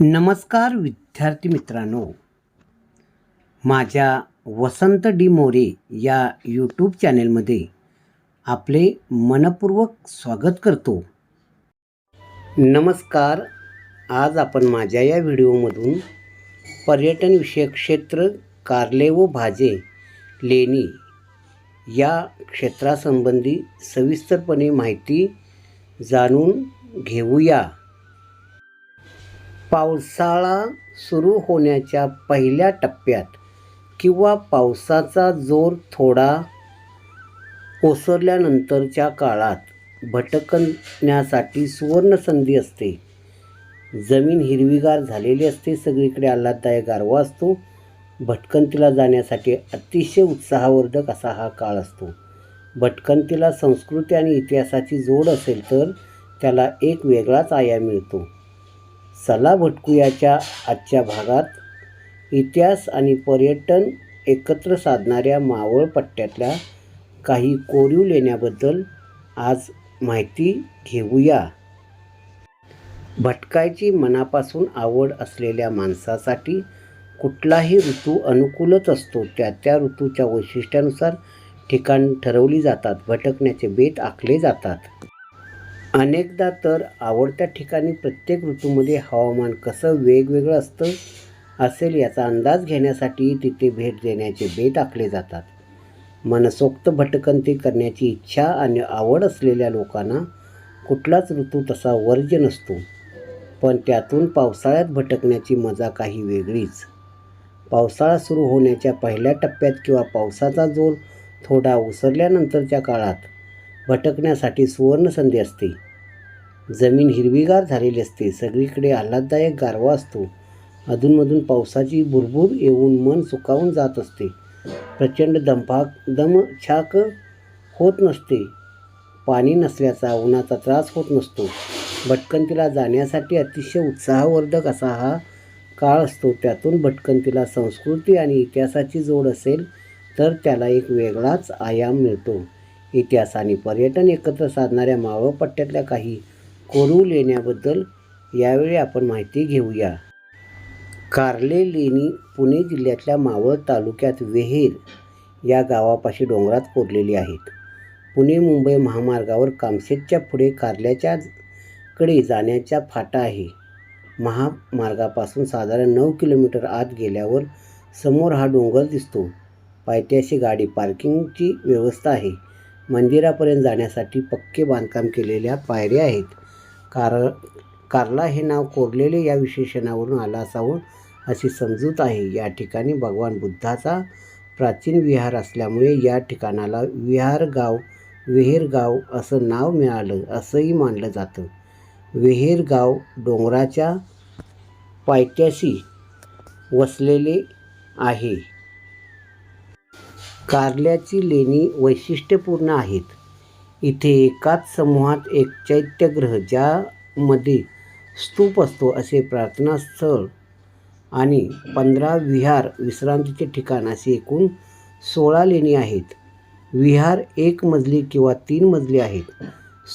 नमस्कार विद्यार्थी मित्रांनो. माझ्या वसंत डी मोरे या यूट्यूब चॅनेलमध्ये आपले मनपूर्वक स्वागत करतो. नमस्कार. आज आपण माझ्या या व्हिडिओमधून पर्यटनविषयक क्षेत्र कारले व भाजे लेणी या क्षेत्रासंबंधी सविस्तरपणे माहिती जाणून घेऊया. पावसाळा सुरू होण्याच्या पहिल्या टप्प्यात किंवा पावसाचा जोर थोडा ओसरल्यानंतरच्या काळात भटकण्यासाठी सुवर्णसंधी असते. जमीन हिरवीगार झालेली असते सगळीकडे आल्हाददायक गारवा असतो. भटकंतीला जाण्यासाठी अतिशय उत्साहवर्धक असा हा काळ असतो. भटकंतीला संस्कृती आणि इतिहासाची जोड असेल तर त्याला एक वेगळाच आयाम मिळतो. चला भटकूयाच्या आजच्या भागात. इतिहास आणि पर्यटन एकत्र साधणाऱ्या मावळ पट्ट्यातल्या काही कोरीव लेण्याबद्दल आज माहिती घेऊया. भटकायची मनापासून आवड असलेल्या माणसासाठी कुठलाही ऋतू अनुकूलच असतो. त्या त्या ऋतूच्या वैशिष्ट्यानुसार ठिकाण ठरवली जातात. भटकण्याचे बेत आखले जातात. अनेकदा तर आवडत्या ठिकाणी प्रत्येक ऋतूमध्ये हवामान कसं वेगवेगळं असतं असेल याचा अंदाज घेण्यासाठी तिथे भेट देण्याचे बेत आखले जातात. मनसोक्त भटकंती करण्याची इच्छा आणि आवड असलेल्या लोकांना कुठलाच ऋतू तसा वर्ज्य नसतो. पण त्यातून पावसाळ्यात भटकण्याची मजा काही वेगळीच. पावसाळा सुरू होण्याच्या पहिल्या टप्प्यात किंवा पावसाचा जोर थोडा ओसरल्यानंतरच्या काळात भटकण्यासाठी सुवर्णसंधी असते. जमीन हिरवीगार झालेली असते. सगळीकडे आल्हाददायक गारवा असतो. अधूनमधून पावसाची भुरभूर येऊन मन सुकावून जात असते. प्रचंड दंपाक दमछाक होत नसते. पाणी नसल्याचा उन्हाचा त्रास होत नसतो. भटकंतीला जाण्यासाठी अतिशय उत्साहवर्धक असा हा काळ असतो. त्यातून भटकंतीला संस्कृती आणि इतिहासाची जोड असेल तर त्याला एक वेगळाच आयाम मिळतो. इतिहास आणि पर्यटन एकत्र साधणाऱ्या मावळ पट्ट्यातल्या काही कोरू लेण्याबद्दल यावेळी आपण माहिती घेऊया. कारले लेणी पुणे जिल्ह्यातल्या मावळ तालुक्यात वेहेर या गावापाशी डोंगरात कोरलेली आहेत. पुणे मुंबई महामार्गावर कामशेतच्या पुढे कारल्याच्या कडे जाण्याचा फाटा आहे. महामार्गापासून साधारण नऊ किलोमीटर आत गेल्यावर समोर हा डोंगर दिसतो. पायथ्याशी गाडी पार्किंगची व्यवस्था आहे. मंदिरापर्यंत जाण्यासाठी पक्के बांधकाम केलेल्या पायऱ्या आहेत. कार कारला हे नाव कोरलेले या विशेषणावरून आलं असावं अशी समजूत आहे. या ठिकाणी भगवान बुद्धाचा प्राचीन विहार असल्यामुळे या ठिकाणाला विहारगाव वेहेरगाव असं नाव मिळालं असंही मानलं जातं. वेहेरगाव डोंगराच्या पायथ्याशी वसलेले आहे. कारल्याची लेणी वैशिष्ट्यपूर्ण आहेत. इथे एकाच समूहात एक चैत्यग्रह ज्यामध्ये स्तूप असतो असे प्रार्थनास्थळ आणि पंधरा विहार विश्रांतीचे ठिकाण असे एकूण सोळा लेणी आहेत. विहार एक मजली किंवा तीन मजली आहेत.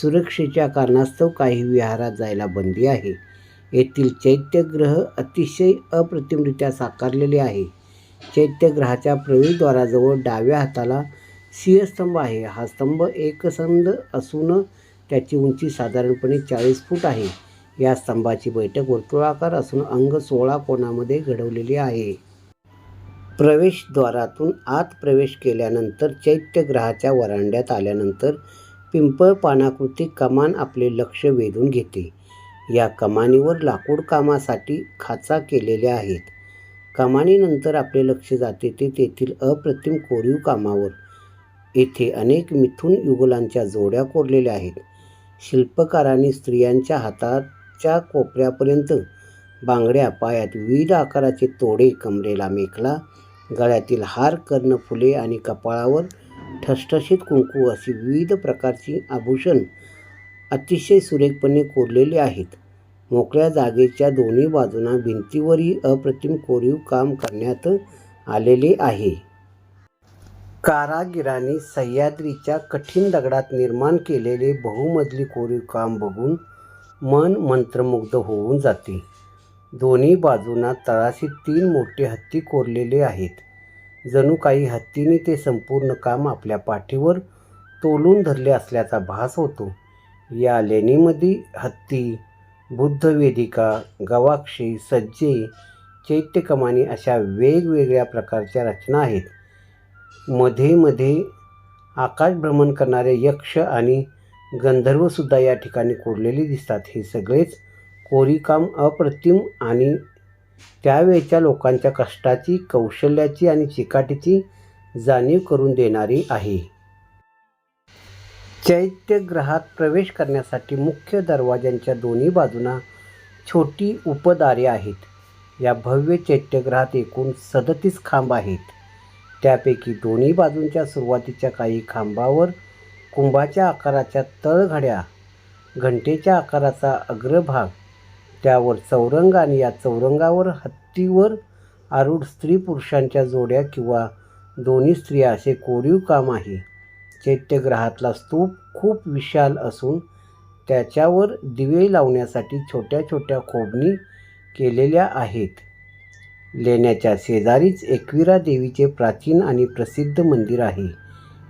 सुरक्षेच्या कारणास्तव काही विहारात जायला बंदी आहे. येथील चैत्यग्रह अतिशय अप्रतिमरित्या साकारलेले आहे. चैत्यग्रहाच्या प्रवेशद्वाराजवळ डाव्या हाताला सिंहस्तंभ आहे. हा स्तंभ एकसंध असून त्याची उंची साधारणपणे चाळीस फूट आहे. या स्तंभाची बैठक वर्तुळाकार असून अंग सोळा कोणामध्ये घडवलेली आहे. प्रवेशद्वारातून आत प्रवेश केल्यानंतर चैत्यग्रहाच्या वरांड्यात आल्यानंतर पिंपळ पानाकृती कमान आपले लक्ष वेधून घेते. या कमानीवर लाकूड कामासाठी खाचा केलेल्या आहेत. कमानीनंतर आपले लक्ष जाते ते तेथील अप्रतिम कोरीव कामावर येथे अनेक मिथुन युगलांच्या जोड्या कोरलेल्या आहेत. शिल्पकारांनी स्त्रियांच्या हाताच्या कोपऱ्यापर्यंत बांगड्या पायात विविध आकाराचे तोडे कमरेला मेखला गळ्यातील हार कर्ण फुले आणि कपाळावर ठसठशीत कुंकू अशी विविध प्रकारची आभूषण अतिशय सुरेखपणे कोरलेली आहेत. मोकळ्या जागेच्या दोन्ही बाजूंना भिंतीवरही अप्रतिम कोरीव काम करण्यात आलेले आहे. कारागिरांनी सह्याद्रीच्या कठीण दगडात निर्माण केलेले बहुमजली कोरीव काम बघून मन मंत्रमुग्ध होऊन जाते. दोन्ही बाजूंना तळाशी तीन मोठे हत्ती कोरलेले आहेत. जणू काही हत्तीने ते संपूर्ण काम आपल्या पाठीवर तोलून धरले असल्याचा भास होतो. या लेणीमध्ये हत्ती बुद्धवेदिका गवाक्षी सज्जे चैत्यकमानी अशा वेगवेगळ्या प्रकारच्या रचना आहेत. मध्ये मध्ये आकाशभ्रमण करणारे यक्ष आणि गंधर्वसुद्धा या ठिकाणी कोरलेले दिसतात. हे सगळेच कोरीकाम अप्रतिम आणि त्यावेळच्या लोकांच्या कष्टाची कौशल्याची आणि चिकाटीची जाणीव करून देणारी आहे. चैत्यग्रहात प्रवेश करण्यासाठी मुख्य दरवाज्यांच्या दोन्ही बाजूंना छोटी उपदारे आहेत. या भव्य चैत्यग्रहात एकूण सदतीस खांब आहेत. त्यापैकी दोन्ही बाजूंच्या सुरुवातीच्या काही खांबावर कुंभाच्या आकाराच्या तळघड्या घंटेच्या आकाराचा अग्रभाग त्यावर चौरंग आणि या चौरंगावर हत्तीवर आरूढ स्त्री पुरुषांच्या जोड्या किंवा दोन्ही स्त्रिया असे कोरीव काम आहे. चैत्यग्रहातला स्तूप खूप विशाल असून त्याच्यावर दिवे लावण्यासाठी छोट्या छोट्या खोबणी केलेल्या आहेत. लेण्याच्या शेजारीच एकविरा देवीचे प्राचीन आणि प्रसिद्ध मंदिर आहे.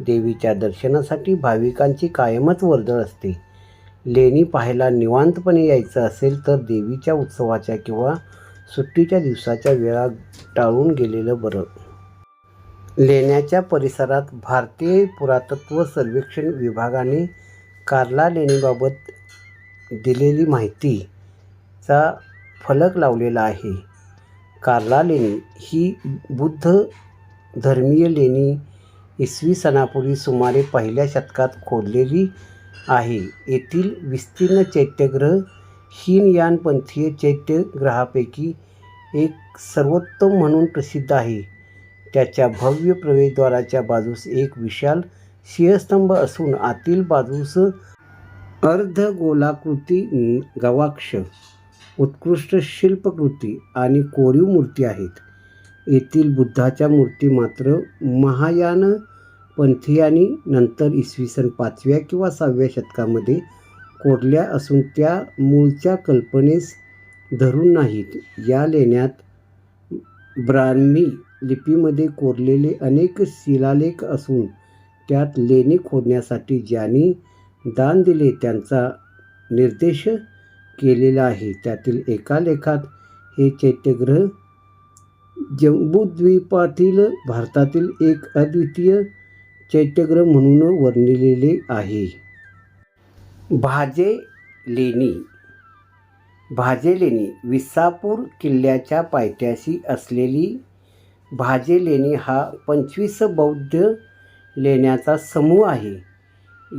देवीच्या दर्शनासाठी भाविकांची कायमच वर्दळ असते. लेणी पाहायला निवांतपणे यायचं असेल तर देवीच्या उत्सवाच्या किंवा सुट्टीच्या दिवसाच्या वेळा टाळून गेलेलं बरं. लेण्याच्या परिसरात भारतीय पुरातत्व सर्वेक्षण विभागाने कार्ला लेणीबाबत दिलेली माहितीचा फलक लावलेला आहे. कार्ला लेणी ही बुद्ध धर्मीय लेणी इसवी सणापूर्वी सुमारे पहिल्या शतकात खोदलेली आहे. येथील विस्तीर्ण चैत्यग्रह हीनयानपंथीय चैत्यग्रहापैकी एक सर्वोत्तम म्हणून प्रसिद्ध आहे. त्याच्या भव्य प्रवेशद्वाराच्या बाजूस एक विशाल सिंहस्तंभ असून आतील बाजूस अर्धगोलाकृती गवाक्ष उत्कृष्ट शिल्पकृती आणि कोरीव मूर्ती आहेत. येथील बुद्धाच्या मूर्ती मात्र महायान पंथीयांनी नंतर इसवी सन पाचव्या किंवा सहाव्या शतकामध्ये कोरल्या असून त्या मूळच्या कल्पनेस धरून नाहीत. या लेण्यात ब्राह्मी लिपीमध्ये कोरलेले अनेक शिलालेख असून त्यात लेणी खोदण्यासाठी ज्यांनी दान दिले त्यांचा निर्देश केलेला आहे. त्यातील एका लेखात हे चैत्यग्रह जम्बूद्वीपातील भारतातील एक अद्वितीय चैत्यग्रह म्हणून वर्णिलेले आहे. भाजे लेणी भाजे लेणी विसापूर किल्ल्याच्या पायथ्याशी असलेली भाजे लेणी हा पंचवीस बौद्ध लेण्याचा समूह आहे.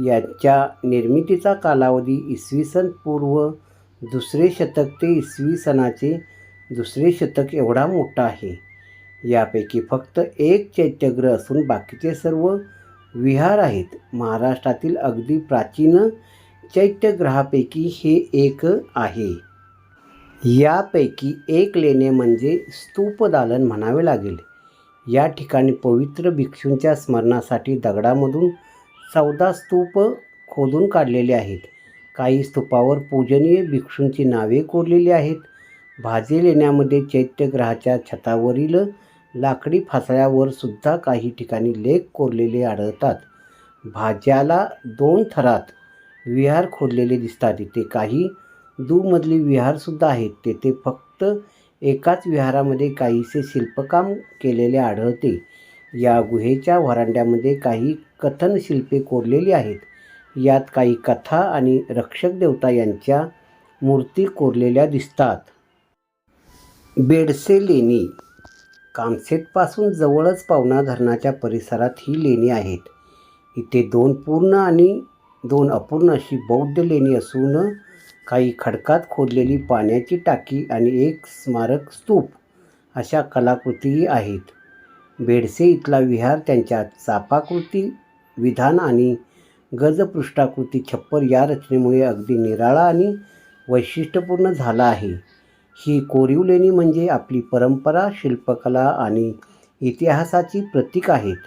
याच्या निर्मितीचा कालावधी इसवी सन पूर्व दुसरे शतक ते इसवी सनाचे दुसरे शतक एवढा मोठा आहे. यापैकी फक्त एक चैत्यग्रह असून बाकीचे सर्व विहार आहेत. महाराष्ट्रातील अगदी प्राचीन चैत्यग्रहापैकी हे एक आहे. यापैकी एक लेणे म्हणजे स्तूपदालन म्हणावे लागेल. या ठिकाणी पवित्र भिक्षूंच्या स्मरणासाठी दगडामधून चौदा स्तूप खोदून काढलेले आहेत. काही स्तूपावर पूजनीय भिक्षूंची नावे कोरलेली आहेत. भाजे लेण्यामध्ये चैत्यग्रहाच्या छतावरील लाकडी फासळ्यावर सुद्धा काही ठिकाणी लेख कोरलेले आढळतात. भाज्याला दोन थरात विहार खोदलेले दिसतात. इथे काही दुमजली विहारसुद्धा आहेत. तेथे फक्त एकाच विहारामध्ये काहीसे शिल्पकाम केलेले आढळते. या गुहेच्या व्हरांड्यामध्ये काही कथन शिल्पे कोरलेली आहेत. यात काही कथा आणि रक्षक देवता यांच्या मूर्ती कोरलेल्या दिसतात. बेडसे लेणी. कामसेतपासून जवळच पावना धरणाच्या परिसरात ही लेणी आहेत. इथे दोन पूर्ण आणि दोन अपूर्ण अशी बौद्ध लेणी असून काही खडकात खोदलेली पाण्याची टाकी आणि एक स्मारक स्तूप अशा कलाकृतीही आहेत. बेडसे इथला विहार त्यांच्या चापाकृती विधान आणि गजपृष्ठाकृती छप्पर या रचनेमुळे अगदी निराळा आणि वैशिष्ट्यपूर्ण झाला आहे. ही कोरीव लेणी म्हणजे आपली परंपरा शिल्पकला आणि इतिहासाची प्रतीक आहेत.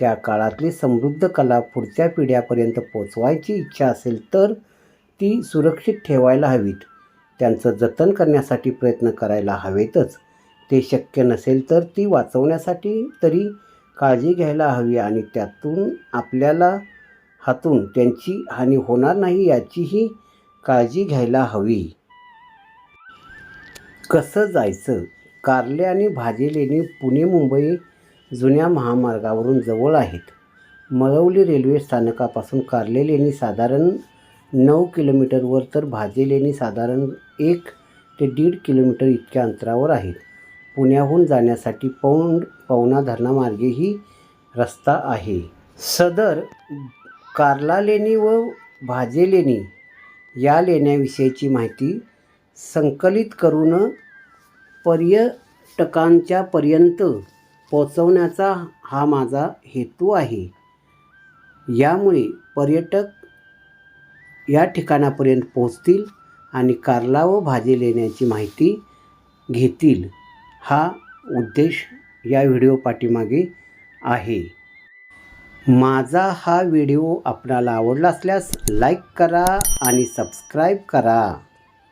त्या काळातली समृद्ध कला पुढच्या पिढ्यापर्यंत पोचवायची इच्छा असेल तर ती सुरक्षित ठेवायला हवीत. त्यांचं जतन करण्यासाठी प्रयत्न करायला हवेतच. ते शक्य नसेल तर ती वाचवण्यासाठी तरी काळजी घ्यायला हवी आणि त्यातून आपल्याला हातून त्यांची हानी होणार नाही याचीही काळजी घ्यायला हवी. कसं जायचं? कारले आणि भाजेलेणी पुणे मुंबई जुन्या महामार्गावरून जवळ आहेत. मळवली रेल्वे स्थानकापासून कारले लेणी साधारण नऊ किलोमीटरवर तर भाजेलेणी साधारण एक ते दीड किलोमीटर इतक्या अंतरावर आहेत. पुण्याहून जाण्यासाठी पौंड पवना धरणामार्गेही रस्ता आहे. सदर कार्ला लेणी व भाजे लेणी या लेण्याविषयीची माहिती संकलित करून पर्यटकांच्या पर्यंत पोचवण्याचा हा माझा हेतू आहे. यामुळे पर्यटक या ठिकाणापर्यंत पोचतील आणि कारला व भाजी लेण्याची माहिती घेतील हा उद्देश या व्हिडिओ पाठीमागे आहे. माझा हा व्हिडिओ आपणाला आवडला असल्यास लाईक करा आणि सबस्क्राईब करा.